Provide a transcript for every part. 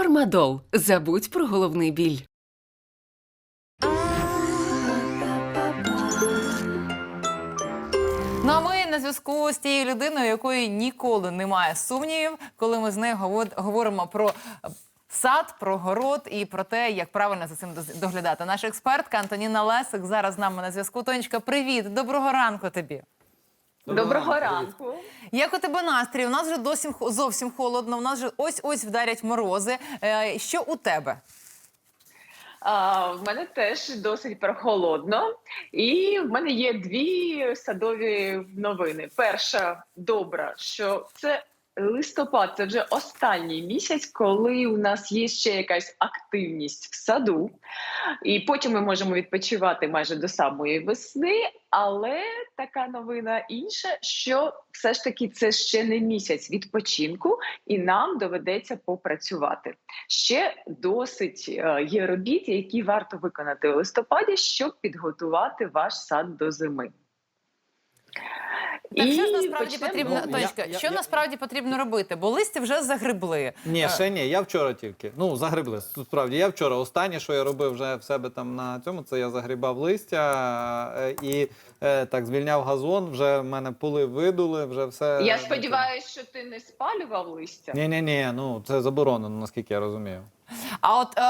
Фармадол. Забудь про головний біль. Ну а ми на зв'язку з тією людиною, якої ніколи немає сумнівів, коли ми з нею говоримо про е, сад, про город і про те, як правильно за цим доглядати. Наша експертка Антоніна Лесик зараз з нами на зв'язку. Тонечка, привіт, доброго ранку тобі. Доброго ранку. Як у тебе настрій? У нас вже досі зовсім холодно. У нас вже ось ось вдарять морози. Е, Що у тебе? А, в мене теж досить прохолодно, і в мене є дві садові новини. Перша добра, що це листопад, це вже останній місяць, коли у нас є ще якась активність в саду, і потім ми можемо відпочивати майже до самої весни. Але така новина інша, що все ж таки це ще не місяць відпочинку, і нам доведеться попрацювати. Ще досить е, є робіт, які варто виконати у листопаді, щоб підготувати ваш сад до зими. Так що ж насправді почнемо? потрібно, Ну, Тонечка, я- я- що я- насправді потрібно робити? Бо листя вже загребли. Ні, Е, ще ні. Я вчора тільки. Ну, загребли. Тут справді. Я вчора останнє, що я робив вже в себе там на цьому, це я загрібав листя е, і так звільняв газон. Вже в мене пули видули, вже все. Я сподіваюся, що ти не спалював листя. Ні, ні, ні, ну це заборонено, наскільки я розумію. А от е,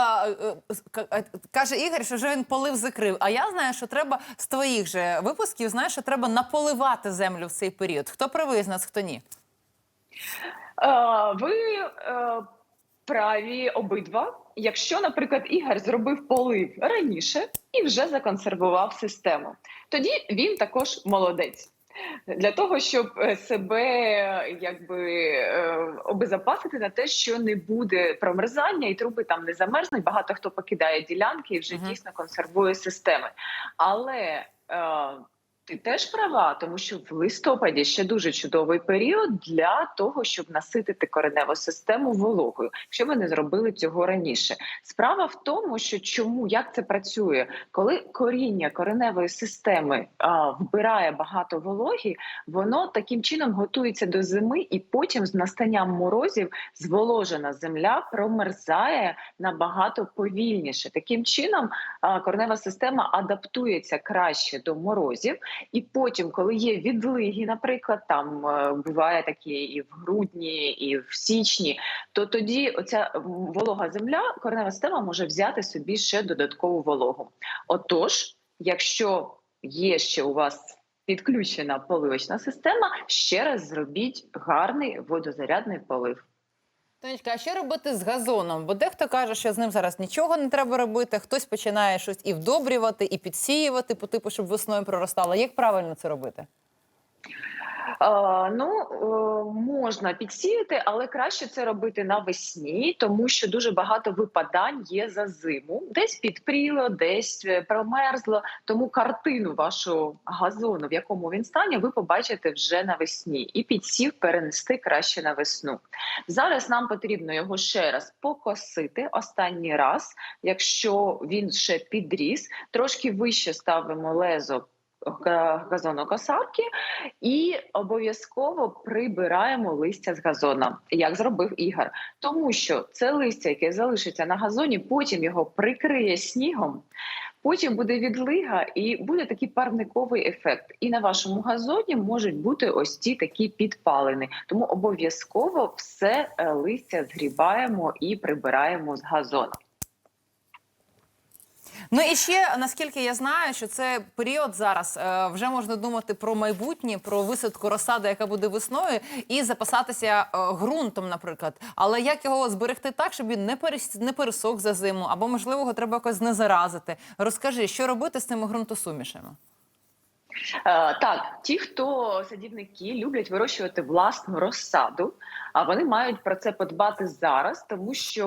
е, е, каже Ігор, що вже він полив закрив. А я знаю, що треба з твоїх же випусків, знаєш, що треба наполивати землю в цей період. Хто правий з нас, хто ні? Е, Ви е, праві обидва. Якщо, наприклад, Ігор зробив полив раніше і вже законсервував систему, тоді він також молодець. Для того, щоб е, себе якби е, обезопасити на те, що не буде промерзання і труби там не замерзнуть. Багато хто покидає ділянки і вже Мгм. дійсно консервує системи. Але е, ти теж права, тому що в листопаді ще дуже чудовий період для того, щоб наситити кореневу систему вологою, якщо ви не зробили цього раніше. Справа в тому, що чому як це працює, коли коріння кореневої системи а, вбирає багато вологі, воно таким чином готується до зими, і потім з настанням морозів зволожена земля промерзає набагато повільніше. Таким чином а, коренева система адаптується краще до морозів. І потім, коли є відлиги, наприклад, там е, буває такі і в грудні, і в січні, то тоді оця волога земля, коренева система може взяти собі ще додаткову вологу. Отож, якщо є ще у вас підключена поливочна система, ще раз зробіть гарний водозарядний полив. Тонечка, а що робити з газоном? Бо дехто каже, що з ним зараз нічого не треба робити. Хтось починає щось і вдобрювати, і підсіювати, по типу, щоб весною проростало. Як правильно це робити? Е, ну е, можна підсіяти, але краще це робити навесні, тому що дуже багато випадань є за зиму. Десь підпріло, десь е, промерзло. Тому картину вашого газону, в якому він стані, ви побачите вже навесні, і підсів перенести краще на весну. Зараз нам потрібно його ще раз покосити останній раз, якщо він ще підріс, трошки вище ставимо лезо газонокосарки і обов'язково прибираємо листя з газона, як зробив Ігор. Тому що це листя, яке залишиться на газоні, потім його прикриє снігом. Потім буде відлига і буде такий парниковий ефект. І на вашому газоні можуть бути ось ці такі підпалини. Тому обов'язково все е, листя згрібаємо і прибираємо з газону. Ну і ще наскільки я знаю, що це період зараз е, вже можна думати про майбутнє, про висадку розсади, яка буде весною, і запасатися е, ґрунтом, наприклад. Але як його зберегти так, щоб він не перес... не пересох за зиму, або можливо його треба якось не заразити? Розкажи, що робити з цими ґрунтосумішами? Е, Так, ті, хто садівники люблять вирощувати власну розсаду, а вони мають про це подбати зараз, тому що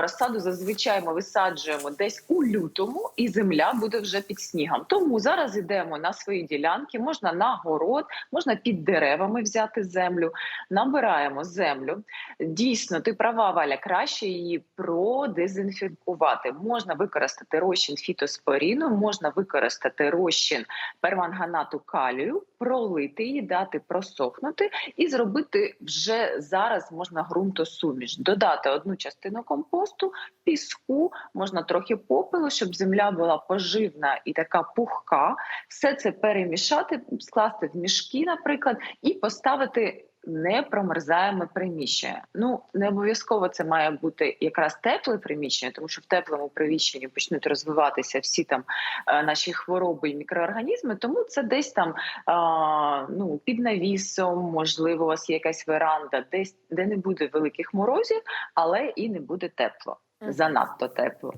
розсаду зазвичай ми висаджуємо десь у лютому, і земля буде вже під снігом. Тому зараз йдемо на свої ділянки, можна на город, можна під деревами взяти землю, набираємо землю. Дійсно, ти права, Валя, краще її продезінфікувати. Можна використати розчин фітоспоріну, можна використати розчин перманганату перманганату калію, пролити її, дати просохнути і зробити вже зараз можна ґрунтосуміш, додати одну частину компосту, піску, можна трохи попелу, щоб земля була поживна і така пухка. Все це перемішати, скласти в мішки, наприклад, і поставити. Непромерзаєме приміщення. Ну не обов'язково це має бути якраз тепле приміщення, тому що в теплому приміщенні почнуть розвиватися всі там е, наші хвороби і мікроорганізми. Тому це десь там а, ну під навісом, можливо, у вас є якась веранда, десь де не буде великих морозів, але і не буде тепло. Занадто тепло.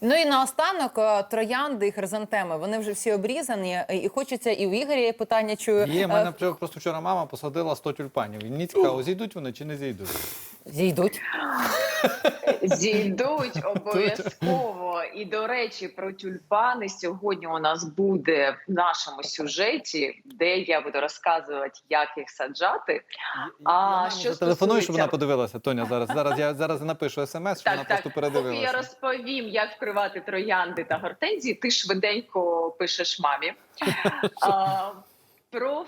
Ну і наостанок е, троянди і хризантеми. Вони вже всі обрізані, е, і хочеться, і у Ігоря є питання. Чую Є, е, мене вчора- просто вчора мама посадила 100 тюльпанів. І мені цікаво, зійдуть вони чи не зійдуть. зійдуть. Зійдуть обов'язково. І до речі, про тюльпани сьогодні у нас буде в нашому сюжеті, де я буду розказувати, як їх саджати. А що телефоную, щоб вона подивилася. Тоня, зараз зараз я зараз напишу смс, щоб вона Так, так. просто Поки я розповім, як вкривати троянди та гортензії, ти швиденько пишеш мамі. А, про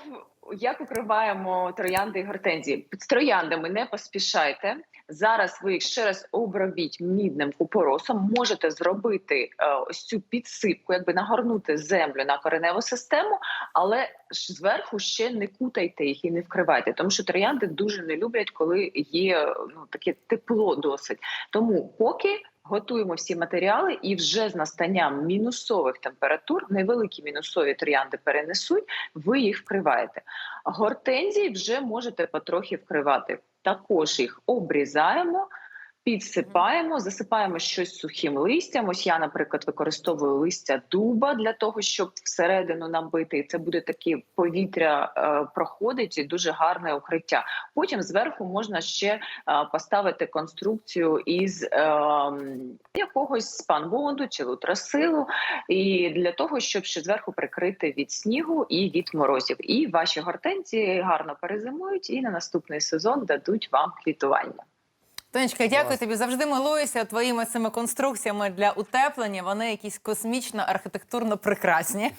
як укриваємо троянди і гортензії. З трояндами не поспішайте. Зараз ви їх ще раз обробіть мідним купоросом. Можете зробити е, ось цю підсипку, якби нагорнути землю на кореневу систему, але ж зверху ще не кутайте їх і не вкривайте, тому що троянди дуже не люблять, коли є ну таке тепло досить. Тому поки готуємо всі матеріали, і вже з настанням мінусових температур, невеликі мінусові троянди перенесуть, ви їх вкриваєте. Гортензії вже можете потрохи вкривати. Також їх обрізаємо. Підсипаємо, засипаємо щось сухим листям. Ось я, наприклад, використовую листя дуба для того, щоб всередину набити. І це буде таке повітря е, проходить і дуже гарне укриття. Потім зверху можна ще е, поставити конструкцію із е, якогось спанбонду чи лутросилу, і для того, щоб ще зверху прикрити від снігу і від морозів. І ваші гортензії гарно перезимують і на наступний сезон дадуть вам квітування. Тонечка, дякую тобі. Завжди милуюся твоїми цими конструкціями для утеплення. Вони якісь космічно архітектурно прекрасні.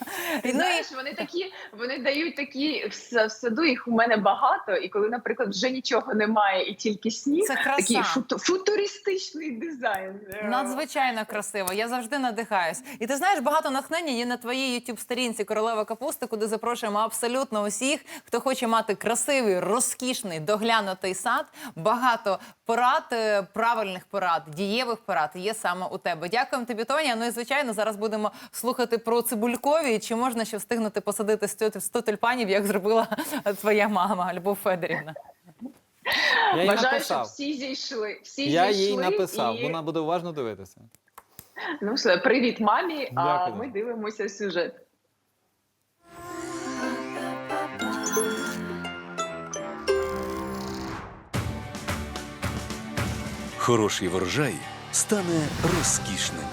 Ти ну, знаєш, вони такі, вони дають такі в саду. Їх у мене багато. І коли, наприклад, вже нічого немає, і тільки сніг, це такий футу- футуристичний дизайн. Надзвичайно красиво. Я завжди надихаюсь. І ти знаєш, багато натхнення є на твоїй youtube сторінці Королева Капусти, куди запрошуємо абсолютно усіх, хто хоче мати красивий, розкішний, доглянутий сад. Багато порад, е, правильних порад, дієвих порад є саме у тебе. Дякуємо тобі, Тоня. Ну і звичайно, зараз будемо слухати про цибулькові. Чи можна ще встигнути посадити 100 100 тюльпанів, як зробила твоя мама Любов Федорівна? Я їй Бажаю, щоб написав. всі зійшли. Всі Я зійшли їй написав, і... вона буде уважно дивитися. Ну все, привіт, мамі. А Дякую. ми дивимося сюжет. Хороший врожай стане розкішним,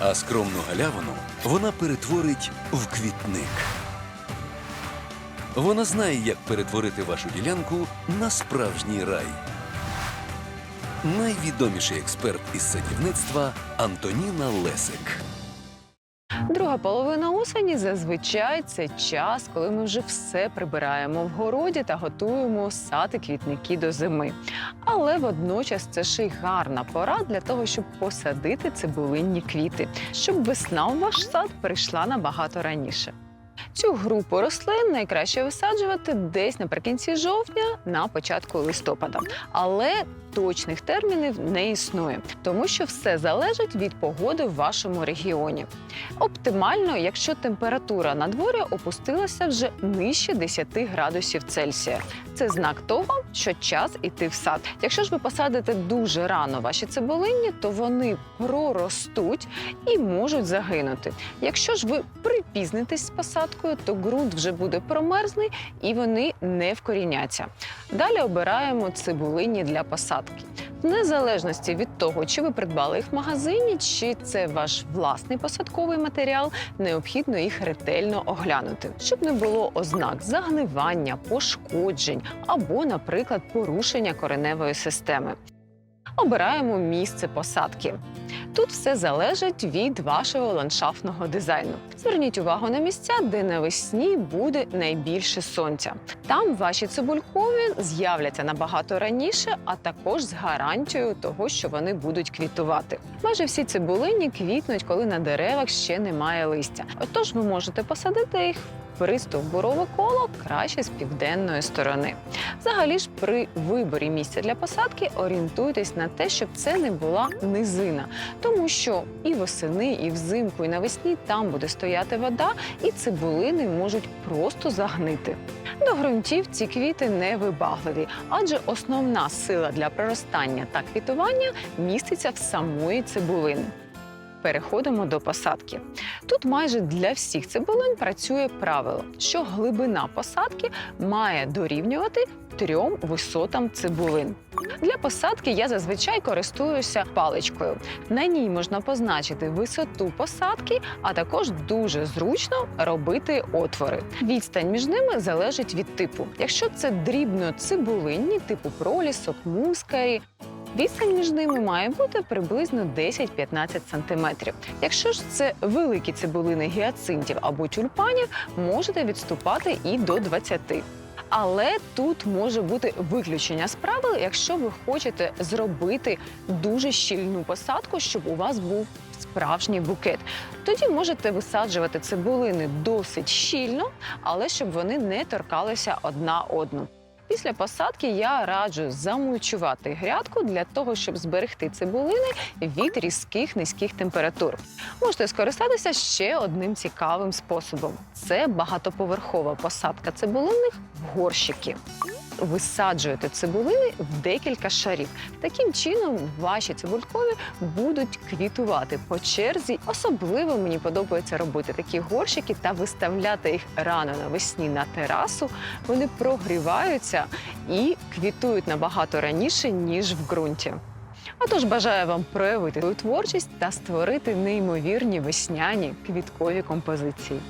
а скромну галявину вона перетворить в квітник. Вона знає, як перетворити вашу ділянку на справжній рай. Найвідоміший експерт із садівництва Антоніна Лесик. Друга половина осені зазвичай це час, коли ми вже все прибираємо в городі та готуємо сад і квітники до зими. Але водночас це ще й гарна пора для того, щоб посадити цибулинні квіти, щоб весна у ваш сад прийшла набагато раніше. Цю групу рослин найкраще висаджувати десь наприкінці жовтня, на початку листопада. Але точних термінів не існує, тому що все залежить від погоди в вашому регіоні. Оптимально, якщо температура на дворі опустилася вже нижче 10 градусів Цельсія. Це знак того, що час іти в сад. Якщо ж ви посадите дуже рано ваші цибулинні, то вони проростуть і можуть загинути. Якщо ж ви припізнитесь з посадкою, то ґрунт вже буде промерзлий і вони не вкоріняться. Далі обираємо цибулині для посадки. В незалежності від того, чи ви придбали їх в магазині, чи це ваш власний посадковий матеріал, необхідно їх ретельно оглянути, щоб не було ознак загнивання, пошкоджень або, наприклад, порушення кореневої системи. Обираємо місце посадки. Тут все залежить від вашого ландшафтного дизайну. Зверніть увагу на місця, де навесні буде найбільше сонця. Там ваші цибулькові з'являться набагато раніше, а також з гарантією того, що вони будуть квітувати. Майже всі цибулині квітнуть, коли на деревах ще немає листя. Отож, ви можете посадити їх в пристовбурове коло краще з південної сторони. Взагалі ж при виборі місця для посадки орієнтуйтесь на те, щоб це не була низина, тому що і восени, і взимку, і навесні там буде стояти вода, і цибулини можуть просто загнити. До ґрунтів ці квіти не вибагливі, адже основна сила для проростання та квітування міститься в самої цибулини. Переходимо до посадки. Тут майже для всіх цибулин працює правило, що глибина посадки має дорівнювати трьом висотам цибулин. Для посадки я зазвичай користуюся паличкою. На ній можна позначити висоту посадки, а також дуже зручно робити отвори. Відстань між ними залежить від типу. Якщо це дрібно цибулинні, типу пролісок, мускарі, Відстань між ними має бути приблизно 10-15 см. Якщо ж це великі цибулини гіацинтів або тюльпанів, можете відступати і до 20. Але тут може бути виключення з правил, якщо ви хочете зробити дуже щільну посадку, щоб у вас був справжній букет. Тоді можете висаджувати цибулини досить щільно, але щоб вони не торкалися одна одну. Після посадки я раджу замульчувати грядку для того, щоб зберегти цибулини від різких низьких температур. Можете скористатися ще одним цікавим способом: це багатоповерхова посадка цибулинних в горщики. Висаджуєте цибулини в декілька шарів. Таким чином ваші цибулькові будуть квітувати по черзі. Особливо мені подобається робити такі горщики та виставляти їх рано навесні на терасу. Вони прогріваються і квітують набагато раніше, ніж в ґрунті. Отож, бажаю вам проявити свою творчість та створити неймовірні весняні квіткові композиції.